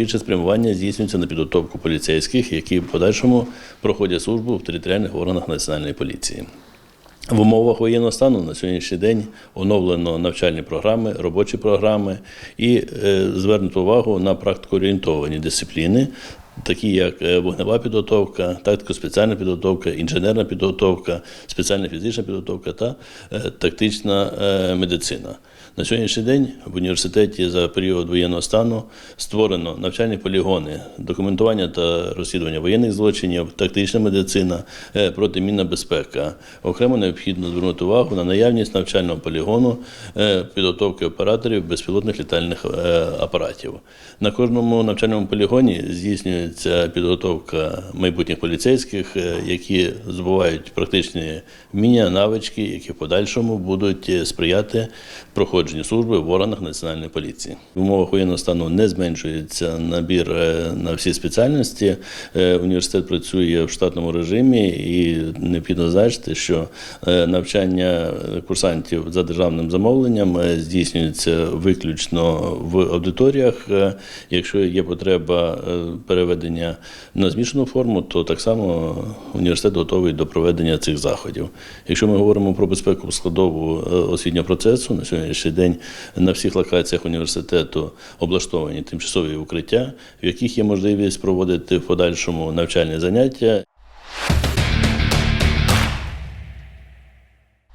більше спрямування здійснюється на підготовку поліцейських, які в подальшому проходять службу в територіальних органах національної поліції. В умовах воєнного стану на сьогоднішній день оновлено навчальні програми, робочі програми і е, звернуто увагу на практикоорієнтовані дисципліни, такі як е, вогнева підготовка, тактико-спеціальна підготовка, інженерна підготовка, спеціальна фізична підготовка та е, тактична е, медицина. На сьогоднішній день в університеті за період воєнного стану створено навчальні полігони, документування та розслідування воєнних злочинів, тактична медицина, протимінна безпека. Окремо необхідно звернути увагу на наявність навчального полігону підготовки операторів безпілотних літальних апаратів. На кожному навчальному полігоні здійснюється підготовка майбутніх поліцейських, е, які здобувають практичні вміння, навички, які в подальшому будуть е, сприяти проходженню служби в органах національної поліції. В умовах воєнного стану не зменшується набір е, на всі спеціальності. Е, Університет працює в штатному режимі і необхідно зазначити, що е, навчання курсантів за державним замовленням е, здійснюється виключно в аудиторіях. Е, Якщо є потреба е, переведення на змішану форму, то так само університет готовий до проведення цих заходів. Якщо ми говоримо про безпеку складову е, освітнього процесу, на сьогоднішній день на всіх локаціях університету облаштовані тимчасові укриття, в яких є можливість проводити в подальшому навчальні заняття.